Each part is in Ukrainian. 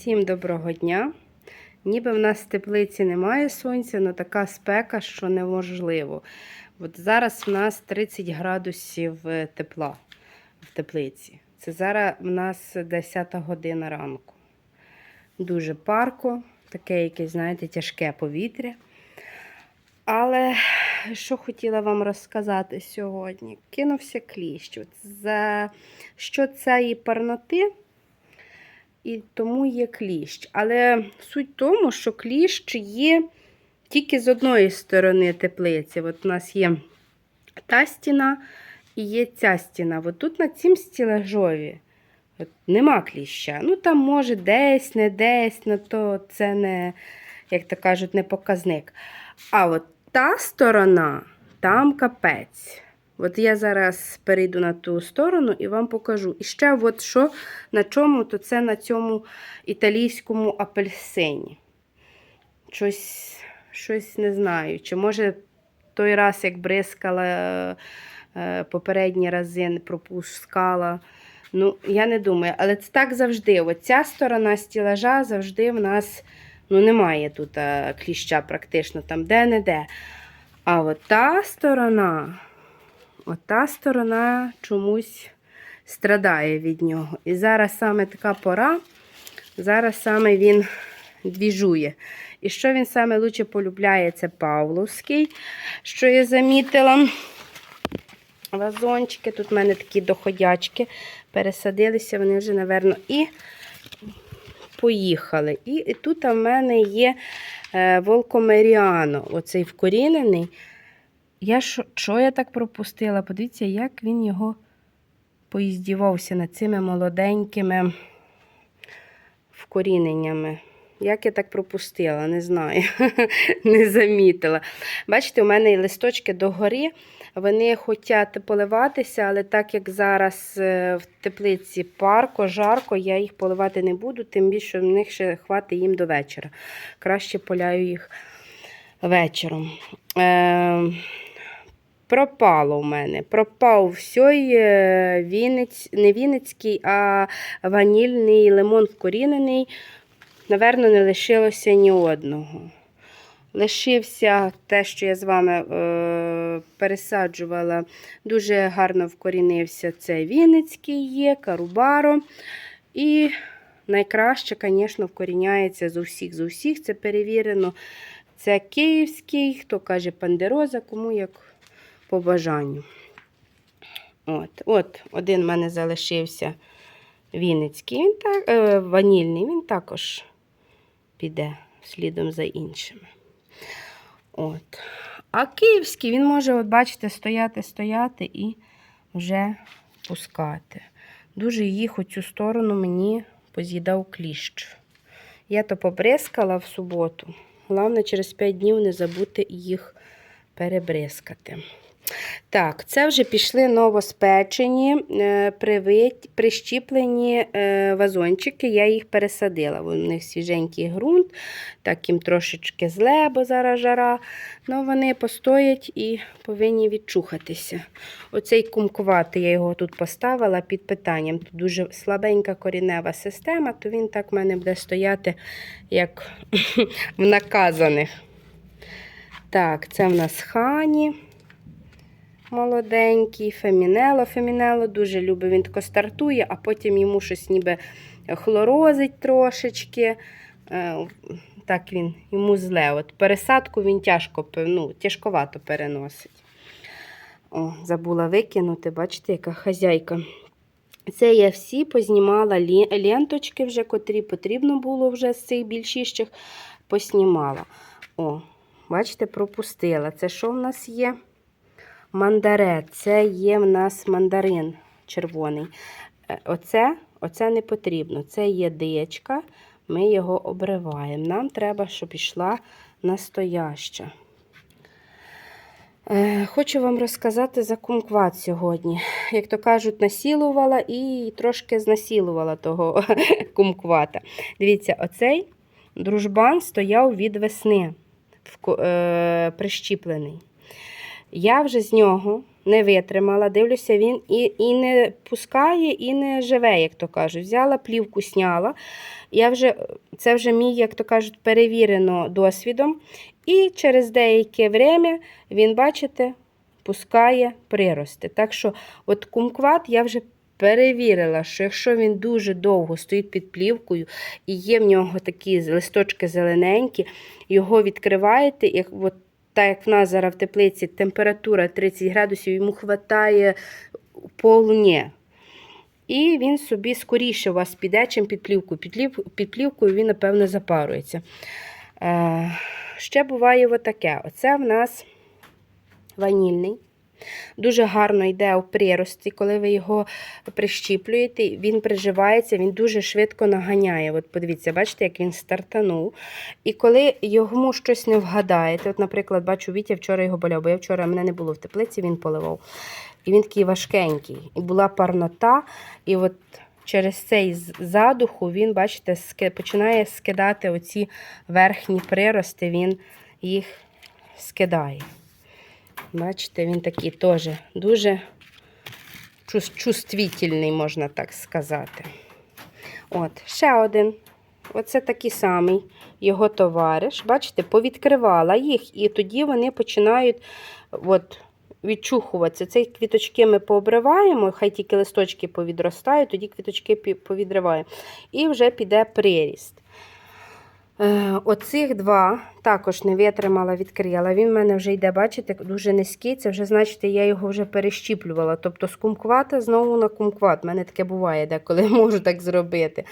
Всім доброго дня. Ніби в нас в теплиці немає сонця, але така спека, що неможливо. От зараз в нас 30 градусів е, тепла в теплиці. Це зараз в нас 10 година ранку. Дуже парко, таке якесь, знаєте, тяжке повітря. Але що хотіла вам розказати сьогодні? Кинувся кліщ. За що цієї парноти? І тому є кліщ. Але суть в тому, що кліщ є тільки з одної сторони теплиці. От у нас є та стіна і є ця стіна. От тут на цім стілажові от нема кліща. Ну там може десь, не десь, ну то це не, як то кажуть, не показник. А от та сторона, там капець. От я зараз перейду на ту сторону і вам покажу. І ще от що на чому, то це на цьому італійському апельсині. Щось, щось не знаю. Чи може той раз, як бризкала е, попередні рази, не пропускала. Ну, я не думаю, але це так завжди. От ця сторона стілажа завжди в нас ну, немає тут кліща практично, там де-не-де. А от та сторона. Ота сторона чомусь страдає від нього. І зараз саме така пора, зараз саме він двіжує. І що він саме лучше полюбляє, це Павловський, що я замітила. Вазончики, тут в мене такі доходячки, пересадилися, вони вже, напевно, і поїхали. І, і тут в мене є е, Волкомеріано, оцей вкорінений. Я що, я так пропустила? Подивіться, як він його поїздівався над цими молоденькими вкоріненнями. Як я так пропустила, не знаю, не замітила. Бачите, у мене і листочки догори, вони хочуть поливатися, але так як зараз е, в теплиці парко, жарко, я їх поливати не буду, тим більше в них ще хватить їм до вечора. Краще поляю їх вечором. Е Пропало у мене. Пропав всій Вінниць, не Вінницький, а ванільний лимон вкорінений. Наверно, не лишилося ні одного. Лишився те, що я з вами е, пересаджувала, дуже гарно вкорінився це Вінницький є, Карубаро. І найкраще, звісно, вкоріняється з усіх. З усіх це перевірено. Це київський, хто каже пандероза, кому як по бажанню. От, от один в мене залишився Вінницький, він так, е, ванільний, він також піде слідом за іншими. От. А київський він може, от бачите, стояти, стояти і вже пускати. Дуже їх у цю сторону мені поз'їдав кліщ. Я то побризкала в суботу. Головне, через 5 днів не забути їх перебризкати. Так, це вже пішли новоспечені, е, прищіплені е, вазончики, я їх пересадила. У них свіженький ґрунт, так їм трошечки зле, бо зараз жара. Ну, вони постоять і повинні відчухатися. Оцей кумкуватий, я його тут поставила під питанням. Тут дуже слабенька корінева система, то він так в мене буде стояти, як в наказаних. Так, це в нас хані молоденький, фемінело. Фемінело дуже любить. Він тако стартує, а потім йому щось ніби хлорозить трошечки. Е, Так він йому зле. От Пересадку він тяжко, ну, тяжковато переносить. О, Забула викинути, бачите, яка хазяйка. Це я всі познімала ленточки, вже, котрі потрібно було вже з цих більшіщих, поснімала. О, бачите, пропустила. Це що в нас є? Мандаре, це є в нас мандарин червоний. Е, оце, оце не потрібно. Це є дичка, ми його обриваємо. Нам треба, щоб йшла настояща. Е, хочу вам розказати за кумкват сьогодні. Як то кажуть, насілувала і трошки знасілувала того кумквата. Дивіться, оцей дружбан стояв від весни, е, прищіплений. Я вже з нього не витримала, дивлюся, він і, і не пускає, і не живе, як то кажуть. Взяла плівку, сняла. Я вже, це вже мій, як то кажуть, перевірено досвідом. І через деяке время він, бачите, пускає прирости. Так що, от кумкват я вже перевірила, що якщо він дуже довго стоїть під плівкою і є в нього такі листочки зелененькі, його відкриваєте, як от так як в нас зараз в теплиці температура 30 градусів, йому вистачає повні. І він собі скоріше у вас піде, чим під плівку. Під, плів- під плівкою він, напевно, запарується. Е, ще буває отаке. Оце в нас ванільний. Дуже гарно йде у прирості, коли ви його прищіплюєте, він приживається, він дуже швидко наганяє. От подивіться, бачите, як він стартанув. І коли йому щось не вгадаєте, от, наприклад, бачу, Вітя вчора його боляв, бо я вчора мене не було в теплиці, він поливав. І він такий важкенький. І була парнота, і от через цей задуху він, бачите, починає скидати оці верхні прирости, він їх скидає. Бачите, він такий теж дуже чувствительний, можна так сказати. От, ще один. Оце такий самий його товариш. Бачите, повідкривала їх, і тоді вони починають от, відчухуватися. Ці квіточки ми пообриваємо, хай тільки листочки повідростають, тоді квіточки повідриваємо. І вже піде приріст. Е, Оцих два також не витримала, відкрила. Він в мене вже йде, бачите, дуже низький. Це вже, значить, я його вже перещіплювала. Тобто з кумквата знову на кумкват. У мене таке буває, деколи можу так зробити.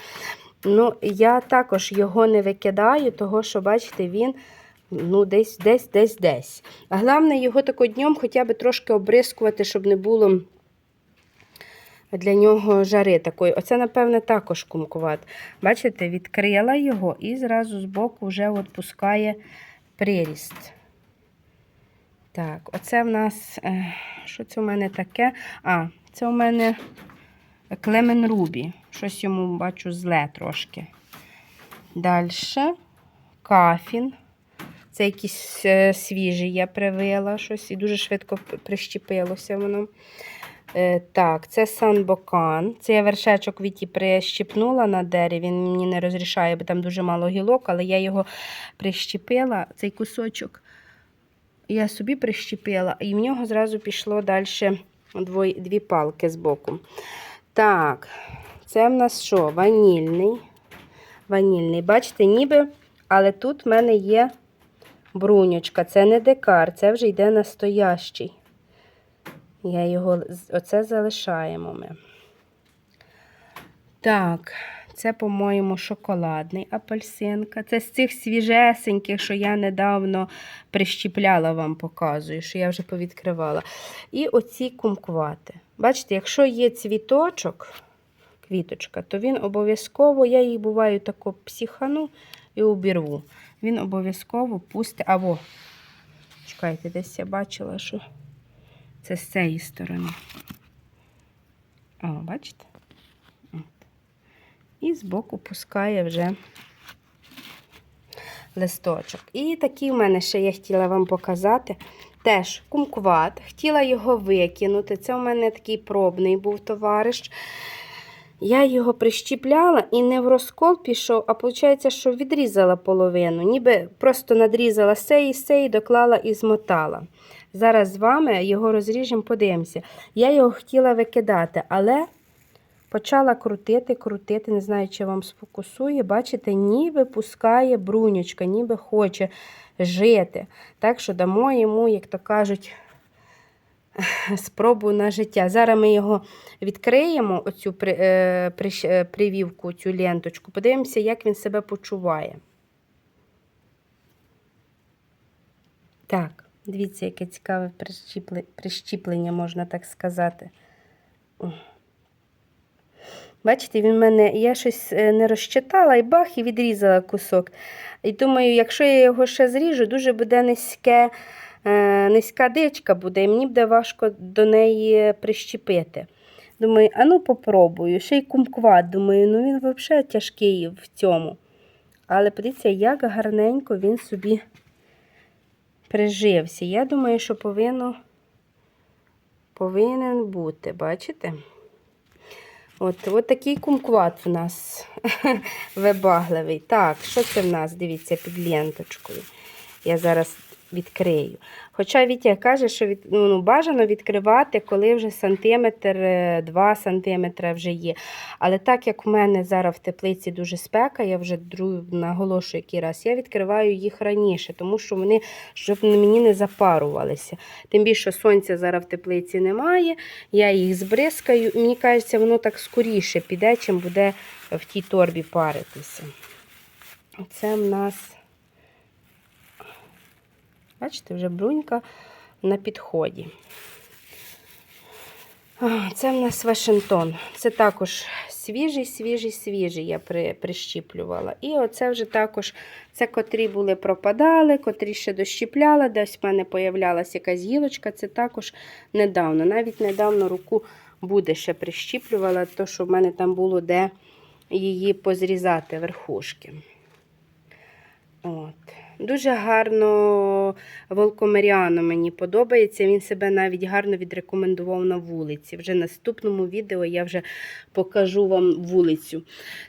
Ну, я також його не викидаю, того що, бачите, він ну, десь, десь, десь, десь. Головне, його тако днем хоча б трошки обрискувати, щоб не було для нього жари такої. Оце, напевне, також кумкуват. Бачите, відкрила його і зразу збоку вже от пускає приріст. Так, оце в нас, е, що це у мене таке? А, це у мене Клемен Рубі. Щось йому бачу зле трошки. Далі кафін. Це якийсь е, свіжий я привила щось і дуже швидко прищепилося воно. Е, так, це санбокан. Це я вершечок Віті прищепнула на дереві. Він мені не розрішає, бо там дуже мало гілок, але я його прищепила, цей кусочок. Я собі прищепила, і в нього зразу пішло далі дві, дві палки з боку. Так, це в нас що? Ванільний. Ванільний. Бачите, ніби, але тут в мене є бруньочка. Це не декар, це вже йде настоящий. Я його оце залишаємо ми. Так, це, по-моєму, шоколадний апельсинка. Це з цих свіжесеньких, що я недавно прищіпляла, вам показую, що я вже повідкривала. І оці кумквати. Бачите, якщо є цвіточок, квіточка, то він обов'язково, я їх буваю тако психану і обірву. Він обов'язково пусте. Або, чекайте, десь я бачила, що це з цієї сторони. О, бачите? От. І збоку пускає вже листочок. І такий в мене ще я хотіла вам показати. Теж кумкват. Хотіла його викинути. Це у мене такий пробний був товариш. Я його прищіпляла і не в розкол пішов, а виходить, що відрізала половину. Ніби просто надрізала цієї, з цієї, доклала і змотала. Зараз з вами його розріжемо, подивимося. Я його хотіла викидати, але почала крутити, крутити, не знаю, чи вам сфокусує. Бачите, ніби пускає брунючка, ніби хоче жити. Так що дамо йому, як то кажуть, спробу на життя. Зараз ми його відкриємо, оцю е, е, привівку, цю ленточку, подивимося, як він себе почуває. Так, дивіться, яке цікаве прищіпле- прищіплення, можна так сказати. Бачите, він мене, я щось е, не розчитала і бах, і відрізала кусок. І думаю, якщо я його ще зріжу, дуже буде низьке, е, низька дичка буде, і мені буде важко до неї прищепити. Думаю, а ну попробую. Ще й кумкват. Думаю, ну він взагалі тяжкий в цьому. Але подивіться, як гарненько він собі прижився. Я думаю, що повинно повинен бути, бачите? От, от такий кумкват в нас вибагливий. Так, що це в нас? Дивіться, під ленточкою. Я зараз відкрию. Хоча Вітя каже, що від, ну, ну, бажано відкривати, коли вже сантиметр, е, 2 сантиметри вже є. Але так як в мене зараз в теплиці дуже спека, я вже наголошую який раз, я відкриваю їх раніше, тому що вони щоб мені не запарувалися. Тим більше сонця зараз в теплиці немає, я їх збризкаю, мені кажеться, воно так скоріше піде, чим буде в тій торбі паритися. Оце в нас. Бачите, вже брунька на підході. Це в нас Вашингтон. Це також свіжий, свіжий, свіжий я при, прищіплювала. І оце вже також, це котрі були пропадали, котрі ще дощіпляла, десь в мене появлялася якась гілочка, це також недавно. Навіть недавно руку буде ще прищіплювала, то що в мене там було де її позрізати верхушки. От. Дуже гарно Волкомеріано мені подобається. Він себе навіть гарно відрекомендував на вулиці. Вже в наступному відео я вже покажу вам вулицю.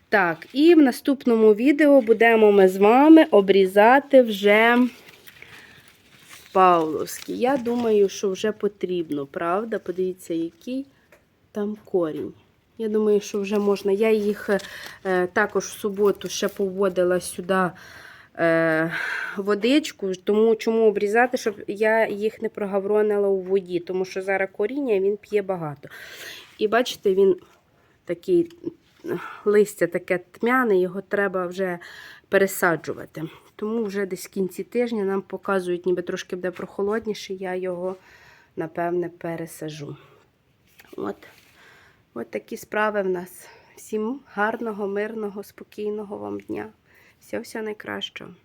Так, і в наступному відео будемо ми з вами обрізати вже Павловський. Я думаю, що вже потрібно, правда? Подивіться, який там корінь. Я думаю, що вже можна. Я їх е, також в суботу ще поводила сюди водичку, тому чому обрізати, щоб я їх не прогавронила у воді, тому що зараз коріння він п'є багато. І бачите, він такий е, листя таке тьмяне, його треба вже пересаджувати. Тому вже десь в кінці тижня нам показують, ніби трошки буде прохолодніше, я його, напевне, пересажу. От. От такі справи в нас. Всім гарного, мирного, спокійного вам дня. Всього всього найкращого.